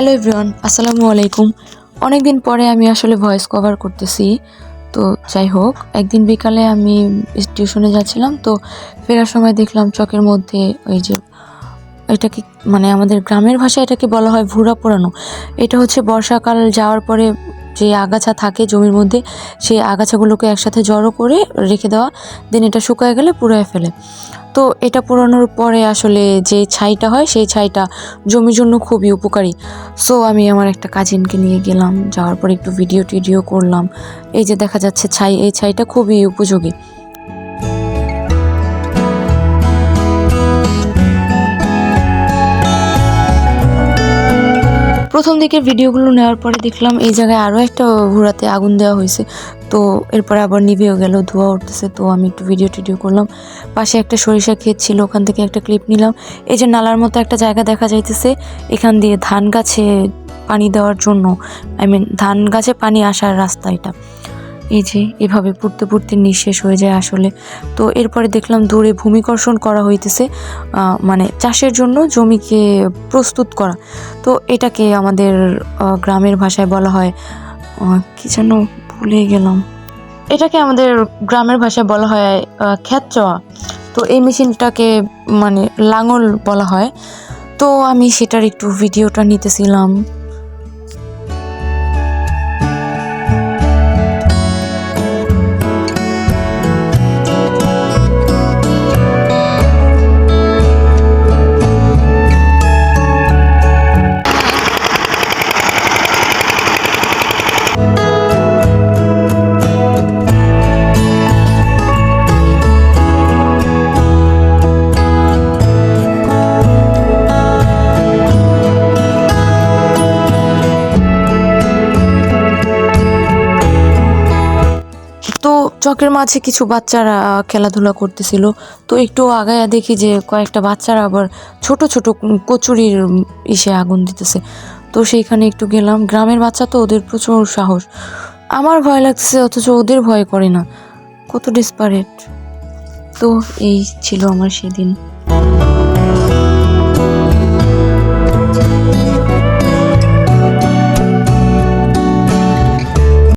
Hello everyone, আসসালামু আলাইকুম। অনেক দিন পরে আমি আসলে ভয়েস কভার করতেছি। তো যাই হোক, একদিন বিকালে আমি টিউশনে যাচ্ছিলাম, তো ফেরার সময় দেখলাম চকের মধ্যে ওই যে এটাকে মানে আমাদের গ্রামের ভাষায় এটাকে বলা হয় ভুড়া পোড়ানো। এটা হচ্ছে বর্ষাকাল যাওয়ার পরে যে আগাছা থাকে জমির মধ্যে, সেই আগাছাগুলোকে একসাথে জড়ো করে রেখে দেওয়া দেন এটা শুকায় গেলে পুরায় ফেলে। তো এটা পুরানোর পরে আসলে যে ছাইটা হয়, সেই ছাইটা জমির জন্য খুবই উপকারী। সো আমি আমার একটা কাজিনকে নিয়ে গেলাম, যাওয়ার পর একটু ভিডিও টিডিও করলাম। এই যে দেখা যাচ্ছে ছাই, এই ছাইটা খুবই উপযোগী। প্রথম দিকে ভিডিওগুলো নেওয়ার পরে দেখলাম এই জায়গায় আরও একটা ঘোড়াতে আগুন দেওয়া হয়েছে। তো এরপরে আবার নিভেও গেল, ধোয়া উঠতেছে। তো আমি একটু ভিডিও টিডিও করলাম। পাশে একটা সরিষা ক্ষেত ছিল, ওখান থেকে একটা ক্লিপ নিলাম। এই যে নালার মতো একটা জায়গা দেখা যাইতেছে, এখান দিয়ে ধান গাছে পানি দেওয়ার জন্য আই মিন ধান গাছে পানি আসার রাস্তা এটা। এই যে, এভাবে পড়তে পড়তে নিঃশেষ হয়ে যায় আসলে। তো এরপরে দেখলাম দূরে ভূমিকর্ষণ করা হইতেছে মানে চাষের জন্য জমিকে প্রস্তুত করা। তো এটাকে আমাদের গ্রামের ভাষায় বলা হয় কি যেন ভুলে গেলাম। এটাকে আমাদের গ্রামের ভাষায় বলা হয় খ্যাত চাওয়া তো এই মেশিনটাকে মানে লাঙল বলা হয়। তো আমি সেটার একটু ভিডিওটা নিতেছিলাম। তো চকের মাঝে কিছু বাচ্চারা খেলাধুলা করতেছিল। তো একটু আগায়া দেখি যে কয়েকটা বাচ্চারা আবার ছোট ছোট কচুরির ইসে আগুন দিতেছে। তো সেইখানে একটু গেলাম। গ্রামের বাচ্চা তো ওদের প্রচুর সাহস। আমার ভয় লাগছে অথচ ওদের ভয় করে না। কত ডিসপারেট তো এই ছিল আমার সেদিন।